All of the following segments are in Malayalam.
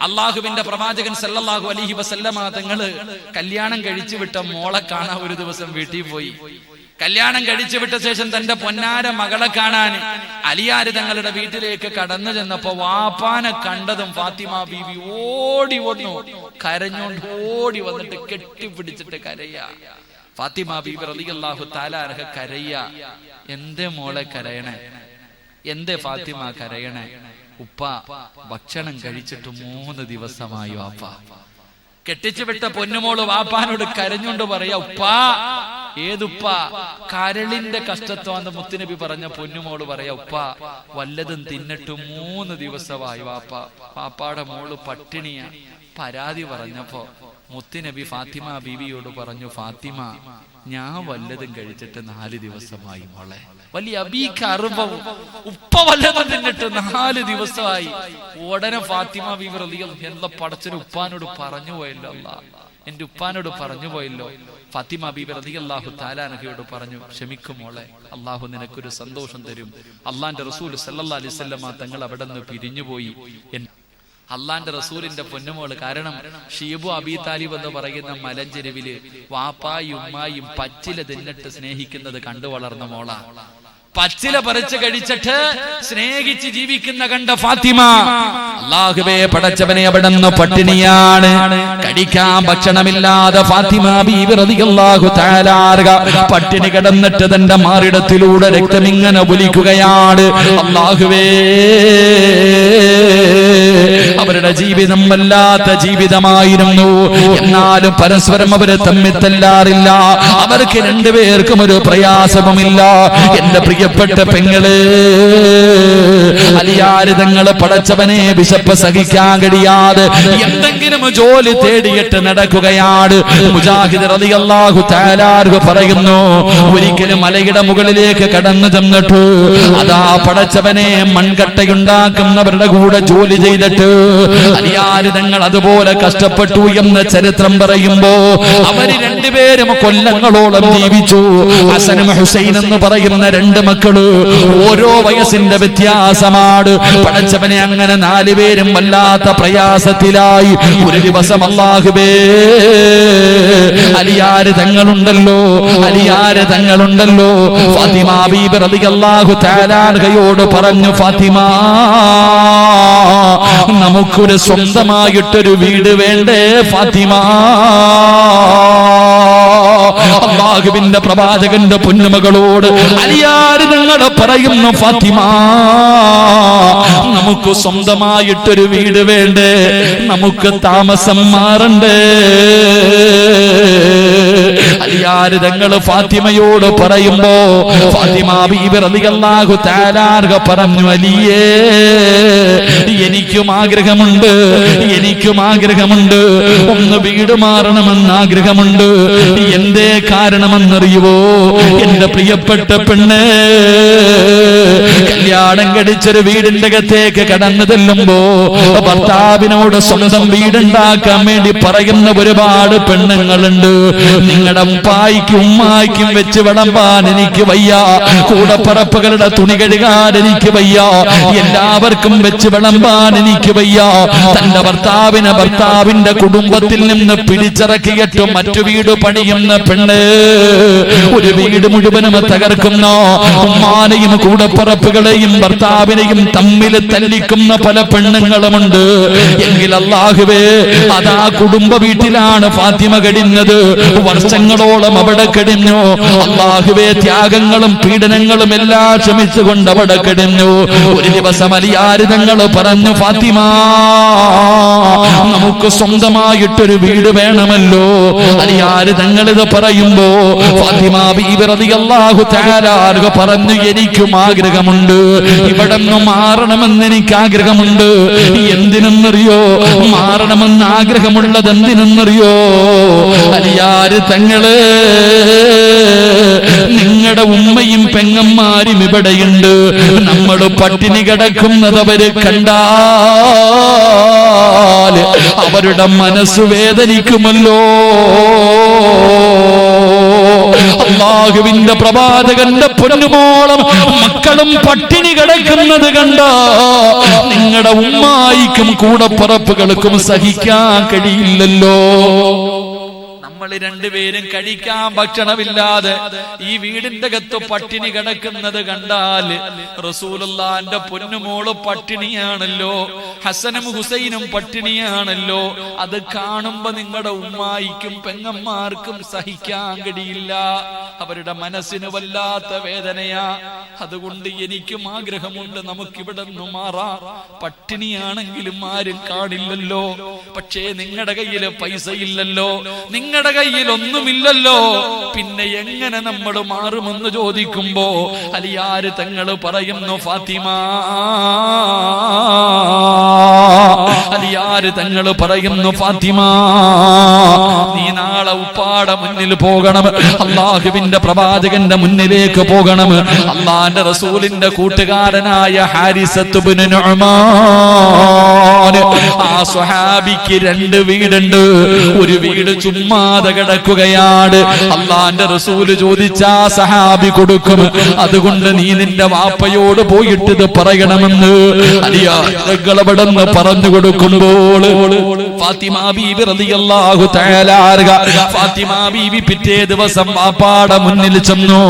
അള്ളാഹുവിന്റെ പ്രവാചകൻ സല്ലല്ലാഹു അലൈഹി വസല്ലമ തങ്ങൾ കല്യാണം കഴിച്ചു വിട്ട മോളെ കാണാൻ ഒരു ദിവസം വീട്ടിൽ പോയി. കല്യാണം കഴിച്ചു വിട്ട ശേഷം തന്റെ പൊന്നാര മകളെ കാണാൻ അലിയാര് തങ്ങളുടെ വീട്ടിലേക്ക് കടന്നു ചെന്നപ്പോ വാപ്പാനെ കണ്ടതും ഫാത്തിമ ബീവി ഓടി വന്നു കരഞ്ഞോണ്ട് ഓടി വന്നിട്ട് കെട്ടിപ്പിടിച്ചിട്ട് കരയ. ഫാത്തിമ ബീബി റളിയല്ലാഹു താലാർഹ കരയ്യ എന്തേ മോളെ കരയണേ? എന്തേ ഫാത്തിമ കരയണേ? ഉപ്പ ഭക്ഷണം കഴിച്ചിട്ട് മൂന്ന് ദിവസമായി വാപ്പ. കെട്ടിച്ചു വിട്ട പൊന്നുമോൾ വാപ്പാനോട് കരഞ്ഞുകൊണ്ട് പറയാ ഉപ്പാ ഏതുപ്പ? കരളിന്റെ കഷ്ടത്വാന്ന് മുത്തുനബി പറഞ്ഞ പൊന്നുമോൾ പറയാ ഉപ്പ വല്ലതും തിന്നിട്ട് മൂന്ന് ദിവസമായി വാപ്പ. വാപ്പാടെ മോൾ പട്ടിണിയാ. പരാതി പറഞ്ഞപ്പോ മുത്തുനബി ഫാത്തിമ ബീവിയോട് പറഞ്ഞു ഫാത്തിമ ഞാൻ വല്ലതും കഴിച്ചിട്ട് നാല് ദിവസമായി മോളെ. വലിയ അബീക്ക് അറിവും ഉപ്പ വല്ലതും തിന്നിട്ട് നാല് ദിവസമായി. ഉടനെ ഫാത്തിമ ബീവി റളിയൽ എന്താ പടച്ചൊരു ഉപ്പാനോട് പറഞ്ഞു പോയല്ലോ എന്റെ ഉപ്പാനോട് പറഞ്ഞു പോയല്ലോ. ഫാത്തിമ ബീബി അള്ളാഹു താലാനഹയോട് പറഞ്ഞു ക്ഷമിക്കും മോളെ അള്ളാഹു നിനക്കൊരു സന്തോഷം തരും. അള്ളാന്റെ റസൂൽ സല്ലാ അലൈഹി വസല്ലമ തങ്ങൾ അവിടെ നിന്ന് പിരിഞ്ഞുപോയി അള്ളാന്റെ റസൂലിന്റെ പൊന്നുമോൾ കാരണം ഷീബു അബി താലിബ് എന്ന് പറയുന്ന മലഞ്ചെരുവിൽ വാപ്പായും ഉമ്മായും പച്ചില തിന്നിട്ട് സ്നേഹിക്കുന്നത് കണ്ടു വളർന്ന മോള. പച്ചില പറിച്ച് കഴിച്ചിട്ട് സ്നേഹിച്ച് ജീവിക്കുന്ന കണ്ട ഫാത്തിമ. അള്ളാഹുവേ പടച്ചവനെ അവിടെ നിന്ന് പട്ടിണിയാണ്. കടിക്കാൻ ഭക്ഷണമില്ലാതെ ഫാത്തിമ ബീവി റളിയല്ലാഹു തആലാർക പട്ടിണി കിടന്നിട്ട് തന്റെ മാറിടത്തിലൂടെ രക്തം ഇങ്ങനെ ഒലിക്കുകയാണ്. അള്ളാഹുവേ അവരുടെ ജീവിതം വല്ലാത്ത ജീവിതമായിരുന്നു. എന്നാലും പരസ്പരം അവരെ തമ്മിൽ തല്ലാറില്ല. അവർക്ക് രണ്ടുപേർക്കും ഒരു പ്രയാസവുമില്ല. എന്റെ പ്രിയപ്പെട്ട പെങ്ങൾ അലിയാരിതങ്ങളെ പടച്ചവനെ വിശപ്പ് സഹിക്കാൻ കഴിയാതെ എന്തെങ്കിലും ജോലി തേടിയിട്ട് നടക്കുകയാണ്. മുജാഹിദ് റളിയല്ലാഹു തആലാർഹു പറയുന്നു ഒരിക്കലും മലയുടെ മുകളിലേക്ക് കടന്നു ചെന്നിട്ട് അതാ പടച്ചവനെ മൺകട്ടയുണ്ടാക്കുന്നവരുടെ കൂടെ ജോലി ചെയ്തിട്ട് അലിയാരിതങ്ങൾ അതുപോലെ കഷ്ടപ്പെട്ടു എന്ന് ചരിത്രം പറയുമ്പോ അവർ രണ്ടുപേരും കൊല്ലങ്ങളോളം ജീവിച്ചു. ഹസനും ഹുസൈൻ എന്ന് പറയുന്ന രണ്ട് മക്കൾ ഓരോ വയസ്സിന്റെ വ്യത്യാസമാണ്. പടച്ചവനെ അങ്ങനെ നാലുപേരും വല്ലാത്ത പ്രയാസത്തിലായി. ഒരു ദിവസം അള്ളാഹുബേ അലിയാര് തങ്ങളുണ്ടല്ലോ അലിയാര് തങ്ങളുണ്ടല്ലോ. ഫാത്തിമ ബീബർ അലി അള്ളാഹു തആലാൻഹയോട് പറഞ്ഞു ഫാത്തിമ നമുക്കൊരു സ്വന്തമായിട്ടൊരു വീട് വേണ്ടേ ഫാത്തിമ? അള്ളാഹുവിന്റെ പ്രവാചകന്റെ പൊന്നുമകളോട് അലിയാര് നിങ്ങളെ പറയുന്നു ഫാത്തിമ നമുക്ക് സ്വന്തമായിട്ടൊരു വീട് വേണ്ടേ? നമുക്ക് താമസം മാറണ്ടേ? അലിയാര് തങ്ങൾ ഫാത്തിമയോട് പറയുമ്പോ ഫാത്തിമ ബീബി റളിയല്ലാഹു തആലാർഹ പറഞ്ഞു അലിയേ എനിക്കും ആഗ്രഹമുണ്ട് എനിക്കും ആഗ്രഹമുണ്ട്. ഒന്ന് വീട് മാറണമെന്ന് ആഗ്രഹമുണ്ട്. എന്തേ കാരണമെന്നറിയുവോ? എന്റെ പ്രിയപ്പെട്ട പെണ്ണ് കല്യാണം കടിച്ചൊരു വീടിന്റെ അകത്തേക്ക് കടന്നു ചെല്ലുമ്പോ ഭർത്താവിനോട് സ്വന്തം വീടുണ്ടാക്കാൻ വേണ്ടി പറയുന്ന ഒരുപാട് പെണ്ണുങ്ങളുണ്ട്. നിങ്ങളുടെ ഉപ്പായിക്കും ഉമ്മായിക്കും വെച്ച് വിളമ്പാൻ എനിക്ക് വയ്യ. കൂടപ്പറപ്പുകളുടെ തുണി കഴുകാൻ എനിക്ക് വയ്യ. എല്ലാവർക്കും വെച്ച് വിളമ്പാൻ എനിക്ക് വയ്യ. തന്റെ ഭർത്താവിനെ ഭർത്താവിന്റെ കുടുംബത്തിൽ നിന്ന് പിടിച്ചിറക്കിയിട്ട് മറ്റു വീട് പണിയുന്ന പെണ്ണ് ഒരു വീട് മുഴുവനും തകർക്കുന്ന ഉമ്മാനെയും കൂടപ്പറപ്പുകളെയും ഭർത്താവിനെയും തമ്മിൽ തല്ലിക്കുന്ന പല പെണ്ണുങ്ങളുമുണ്ട്. എങ്കിൽ അള്ളാഹുവേ അതാ കുടുംബ വീട്ടിലാണ് ഫാത്തിമ കഴിഞ്ഞത് വർഷങ്ങളോളം അവിടെ കിടന്നു. അള്ളാഹുവേ ത്യാഗങ്ങളും പീഡനങ്ങളും എല്ലാം ക്ഷമിച്ചുകൊണ്ട് അവിടെ കിടന്നു. ഒരു ദിവസം അലിയാരിതങ്ങൾ പറഞ്ഞു ഫാത്തിമ നമുക്ക് സ്വന്തമായിട്ടൊരു വീട് വേണമല്ലോ. അലിയാരിതങ്ങൾ ഇത് പറയുമ്പോ ഫാത്തിമ ബീബി റളിയല്ലാഹു തആല പറഞ്ഞു എനിക്കും ആഗ്രഹമുണ്ട്. ഇവിടെ മാറണമെന്ന് എനിക്ക് ആഗ്രഹമുണ്ട്. എന്തിനെന്നറിയോ? മാറണമെന്ന് ആഗ്രഹമുള്ളത് എന്തിനെന്നറിയോ? അലിയാര് തങ്ങൾ നിങ്ങളുടെ ഉമ്മയും പെങ്ങന്മാരും ഇവിടെയുണ്ട്. നമ്മൾ പട്ടിണി കിടക്കുന്നത് അവർ കണ്ടാൽ അവരുടെ മനസ്സ് വേദനിക്കുമല്ലോ. അള്ളാഹുവിന്റെ പ്രവാചകന്റെ പൊന്നുമോളം മക്കളും പട്ടിണി കിടക്കുന്നത് കണ്ട നിങ്ങളുടെ ഉമ്മായിക്കും കൂടപ്പറപ്പുകൾക്കും സഹിക്കാൻ കഴിയില്ലല്ലോ. നമ്മൾ രണ്ടുപേരും കഴിക്കാൻ ഭക്ഷണമില്ലാതെ ഈ വീടിന്റെ അകത്ത് പട്ടിണി കിടക്കുന്നത് കണ്ടാൽ റസൂലുള്ളാന്റെ പൊന്നുമോൾ പട്ടിണിയാണല്ലോ ഹസനും ഹുസൈനും പട്ടിണിയാണല്ലോ. അത് കാണുമ്പോ നിങ്ങളുടെ ഉമ്മായിക്കും പെങ്ങന്മാർക്കും സഹിക്കാൻ കഴിയില്ല. അവരുടെ മനസ്സിന് വല്ലാത്ത വേദനയാ. അതുകൊണ്ട് എനിക്കും ആഗ്രഹമുണ്ട് നമുക്കിവിടെ നിന്ന് മാറാം. പട്ടിണിയാണെങ്കിലും ആരും കാണില്ലല്ലോ. പക്ഷേ നിങ്ങളുടെ കയ്യിൽ പൈസ ഇല്ലല്ലോ നിങ്ങളുടെ കയ്യിൽ ഒന്നുമില്ലല്ലോ പിന്നെ എങ്ങനെ നമ്മൾ മാറുമെന്ന് ചോദിക്കുമ്പോ അലിയാര് തങ്ങൾ പറയുന്നു ഫാത്തിമ. അലിയാര് തങ്ങൾ പറയുന്നു ഫാത്തിമ നീ നാളെ ഉപ്പാടെ മുന്നിൽ പോകണം. അള്ളാഹുവിന്റെ പ്രവാചകന്റെ മുന്നിലേക്ക് പോകണം. അള്ളാന്റെ റസൂലിന്റെ കൂട്ടുകാരനായ ഹാരിസത്തുബിന് ആ രണ്ട് വീടുണ്ട്. ഒരു വീട് ചുമ്മാതെ കിടക്കുകയാണ്. അള്ളാന്റെ റസൂൽ ചോദിച്ചാ സഹാബി കൊടുക്കും. അതുകൊണ്ട് നീ നിന്റെ വാപ്പയോട് പോയിട്ട് ഇത് പറയണമെന്ന്. അലിയാ പറഞ്ഞു കൊടുക്കുമ്പോൾ ഫാത്തിമ ബീബി റളിയല്ലാഹു തആല അൻഹ ഫാത്തിമ ബീബി പിറ്റേ ദിവസം വാപ്പാടെ മുന്നിൽ ചെന്നു.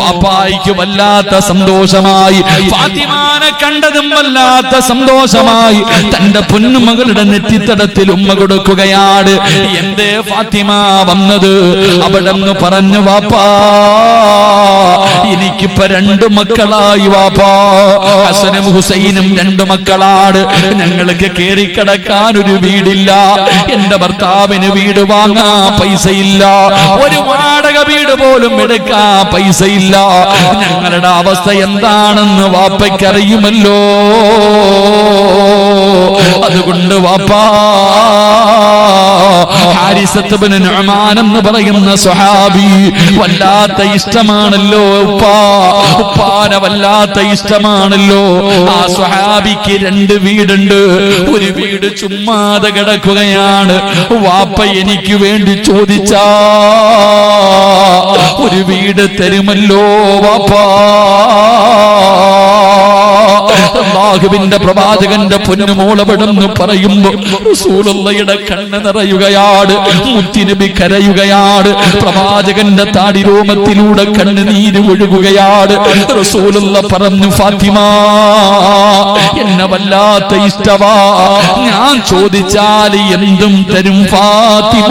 വാപ്പായിക്ക് വല്ലാത്ത സന്തോഷമായി. ഫാത്തിമാനെ കണ്ടതും വല്ലാത്ത സന്തോഷമായി. തന്റെ പൊന്നുമകളുടെ നെറ്റിത്തടത്തിൽ ഉമ്മ കൊടുക്കുകയാണ്. എന്തേ ഫാത്തിമ വന്നത്? അവിടെ പറഞ്ഞു വാപ്പാ എനിക്കിപ്പോ രണ്ട് മക്കളായി വാപ്പാ. ഹസനും ഹുസൈനും രണ്ട് മക്കളാണ്. ഞങ്ങൾക്ക് കേറി കിടക്കാൻ ഒരു വീടില്ല. എന്റെ ഭർത്താവിന് വീട് വാങ്ങാൻ പൈസയില്ല. ഒരു വാടക വീട് പോലും എടുക്കാൻ പൈസയില്ല. ഞങ്ങളുടെ അവസ്ഥ എന്താണെന്ന് വാപ്പയ്ക്കറിയുമല്ലോ. അതുകൊണ്ട് വാപ്പാ ഹാരിസത്തുബിന് നുഅ്മാൻ എന്ന് പറയുന്ന സ്വഹാബി വല്ലാത്ത ഇഷ്ടമാണല്ലോ ഉപ്പാ. ഉപ്പാന വല്ലാത്ത ഇഷ്ടമാണല്ലോ. ആ സ്വഹാബിക്ക് രണ്ട് വീടുണ്ട്. ഒരു വീട് ചുമ്മാതെ കിടക്കുകയാണ്. വാപ്പ എനിക്ക് വേണ്ടി ചോദിച്ചാ. ഒരു വീട് തരുമല്ലോ വാപ്പാ. അള്ളാഹുവിന്റെ പ്രവാചകന്റെ പൊന്നുമോളവിടെന്ന് പറയുമ്പോ റസൂലുള്ളയുടെ കണ്ണ് നിറയുകയാണ് മുത്തിനബി കരയുകയാണ് പ്രവാചകന്റെ താടി താടിരോമത്തിലൂടെ കണ്ണുനീര് ഒഴുകുകയാണ് റസൂലുള്ള പറഞ്ഞു ഫാത്തിമ എന്നെ വല്ലാത്ത ഇഷ്ടവാ. ഞാൻ ചോദിച്ചാൽ എന്തും തരും ഫാത്തിമ.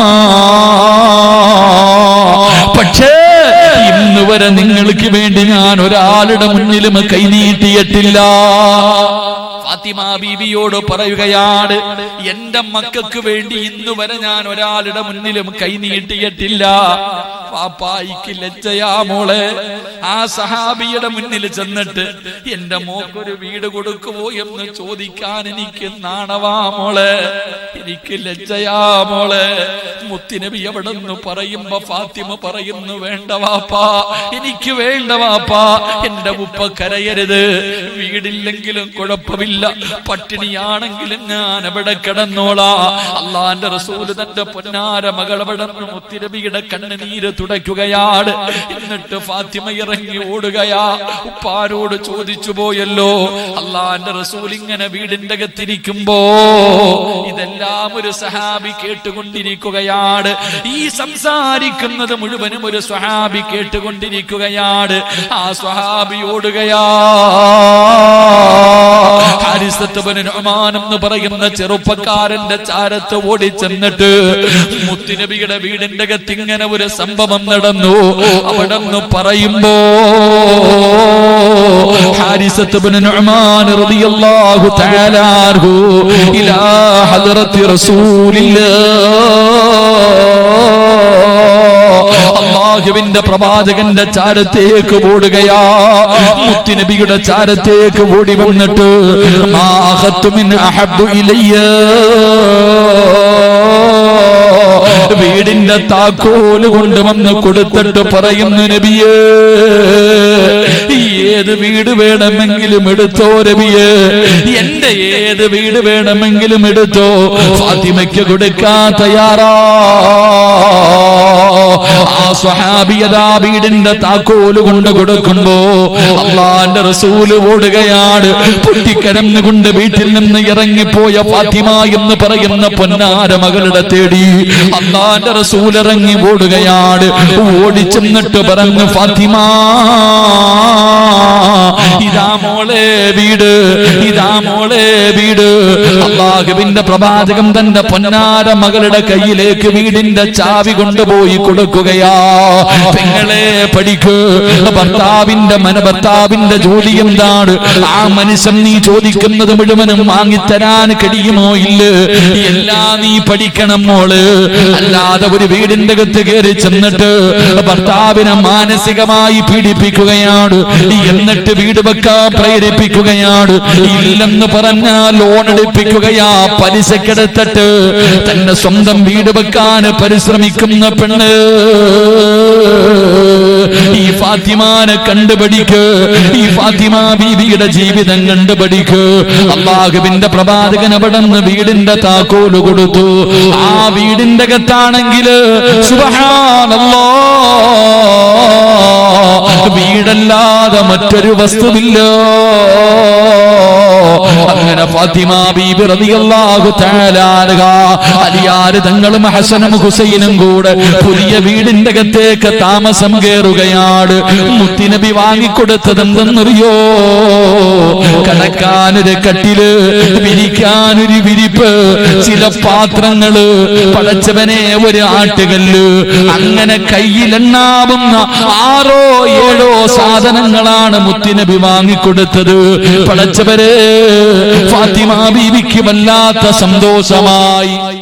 വരെ നിങ്ങൾക്ക് വേണ്ടി ഞാൻ ഒരാളുടെ മുന്നിലും കൈനീട്ടിയിട്ടില്ല ഫാത്തിമ ബീബിയോട് പറയുകയാണ് എന്റെ മക്കൾക്ക് വേണ്ടി ഇന്ന് വരെ ഞാൻ ഒരാളുടെ മുന്നിലും കൈനീട്ടിയിട്ടില്ല പാപ്പായിക്ക് ലജ്ജയാ മോളെ. ആ സഹാബിയുടെ മുന്നിൽ ചെന്നിട്ട് എന്റെ മോക്കൊരു വീട് കൊടുക്കുമോ എന്ന് ചോദിക്കാൻ എനിക്ക് നാണവാ മോളെ. എനിക്ക് ലജ്ജയാ മോളെ. മുത്തിനബി എവിടെ നിന്ന് പറയുമ്പോ ഫാത്തിമ പറയുന്നു വേണ്ട വാപ്പാ എനിക്ക് വേണ്ട വാപ്പാ. എന്റെ ഉപ്പ കരയരുത്. വീടില്ലെങ്കിലും കുഴപ്പമില്ല. പട്ടിണിയാണെങ്കിലും ഞാൻ എവിടെ കിടന്നോളാ. അള്ളാന്റെ റസൂൽ തന്റെ പൊന്നാര മകളവിടെ മുത്തിനബിയുടെ കണ്ണുനീര് തുടയ്ക്കുകയാണ്. എന്നിട്ട് ഫാത്തിമ ഇറങ്ങി ഓടുകയാ. ഉപ്പാരോട് ചോദിച്ചു പോയല്ലോ അള്ളാന്റെ റസൂൽ ഇങ്ങനെ വീടിന്റെ അകത്തിരിക്കുമ്പോ ഇതെല്ലാം ഒരു സഹാബി കേട്ടുകൊണ്ടിരിക്കുകയാണ്. ഈ സംസാരിക്കുന്നത് മുഴുവനും ഒരു സ്വഹാബി കേട്ടുകൊണ്ടിരിക്കുകയാണ്. ആ സ്വഹാബി ഓടുകയാ. എന്ന് പറയുന്ന ചെറുപ്പക്കാരന്റെ ചാരത്ത് ഓടിച്ചെന്നിട്ട് മുത്തുനബിയുടെ വീടിന്റെ അകത്ത് ഇങ്ങനെ ഒരു സംഭവം നടന്നു. അവിടെ നിന്ന് പറയുമ്പോ ഹാരിസത്തുബിന് അള്ളാഹുവിന്റെ പ്രവാചകന്റെ ചാരത്തേക്ക് ഓടുകയാ. മുത്തുനബിയുടെ ചാരത്തേക്ക് ഓടി വന്നിട്ട് മാഹത്തുമിൻ അഹബ്ബു ഇലയ്യ. വീടിന്റെ താക്കോൽ കൊണ്ടുവന്ന് കൊടുത്തിട്ട് പറയുന്നു നബിയേ ഏത് വീട് വേണമെങ്കിലും എടുത്തോ നബിയേ? എന്റെ ഏത് വീട് വേണമെങ്കിലും എടുത്തോ? ഫാത്തിമയ്ക്ക് കൊടുക്കാൻ തയ്യാറാ. ആ സ്വഹാബിയതാ വീടിന്റെ താക്കോൽ കൊണ്ട് കൊടുക്കുമ്പോ അള്ളാന്റെ റസൂൽ ഓടുകയാണ്. പൊട്ടിക്കരഞ്ഞുകൊണ്ട് വീട്ടിൽ നിന്ന് ഇറങ്ങിപ്പോയ ഫാത്തിമ എന്ന് പറയുന്ന പൊന്നാര മകളുടെ തേടി അള്ളാന്റെ റസൂൽ ഇറങ്ങി ഓടുകയാണ്. ഓടിച്ചെന്നിട്ട് പറഞ്ഞു ഫാത്തിമ ഇതാ മോളെ വീട് ഇതാ മോളെ വീട്. അള്ളാഹുവിന്റെ പ്രവാചകം തന്റെ പൊന്നാര മകളുടെ കയ്യിലേക്ക് വീടിന്റെ ചാവി കൊണ്ടുപോയി കൊടുക്കുകയാ. പെങ്ങളെ പഠിക്ക് ഭർത്താവിന്റെ മന ഭർത്താവിന്റെ ജോലി എന്താണ്? ആ മനുഷ്യൻ നീ ചോദിക്കുന്നത് മുഴുവനും വാങ്ങിത്തരാൻ കഴിയുമോ ഇല്ല? എല്ലാ നീ പഠിക്കണം മോൾ. അല്ലാതെ ഒരു വീടിന്റെ അകത്ത് കയറി ചെന്നിട്ട് ഭർത്താവിനെ മാനസികമായി പീഡിപ്പിക്കുകയാണ്. എന്നിട്ട് വീട് വെക്കാൻ പ്രേരിപ്പിക്കുകയാണ്. ഇല്ലെന്ന് പറഞ്ഞാൽ ലോൺ എടുപ്പിക്കുകയാ. പലിശക്കെടുത്തിട്ട് തന്നെ സ്വന്തം വീട് വെക്കാൻ പരിശ്രമിക്കുന്ന പെണ്ണ്. ഈ ഫാത്തിമാനെ കണ്ടുപഠിക്ക് ഈ ഫാത്തിമ ബീവിയുടെ ജീവിതം കണ്ടുപഠിക്ക് അള്ളാഹുവിന്റെ പ്രവാചകൻ അവിടെ നിന്ന് വീടിന്റെ താക്കോൽ കൊടുത്തു. ആ വീടിന്റെ അകത്താണെങ്കിൽ സുബ്ഹാനല്ലാ വീടല്ലാതെ മറ്റൊരു വസ്തുവില്ല. അങ്ങനെ ഫാത്തിമ ബീബി റളിയല്ലാഹു തആല അലിയാര് തങ്ങളും ഹസനും ഹുസൈനും കൂടെ പുതിയ വീടിന്റെ അകത്തേക്ക് താമസം കയറുകയാണ്. മുത്തിനബി വാങ്ങിക്കൊടുത്തത് എന്തെന്നറിയോ കടക്കാനൊരു കട്ടിൽ വിരിക്കാനൊരു വിരിപ്പ് ചില പാത്രങ്ങൾ പടച്ചവനെ ഒരു ആട്ടുകല്ല് അങ്ങനെ കയ്യിലെണ്ണാവുന്ന ആറോ ഏഴോ സാധനങ്ങളാണ് മുത്തിനബി വാങ്ങിക്കൊടുത്തത്. പടച്ചവരെ ഫാത്തിമ ബീവിക്ക് വല്ലാത്ത സന്തോഷമായി.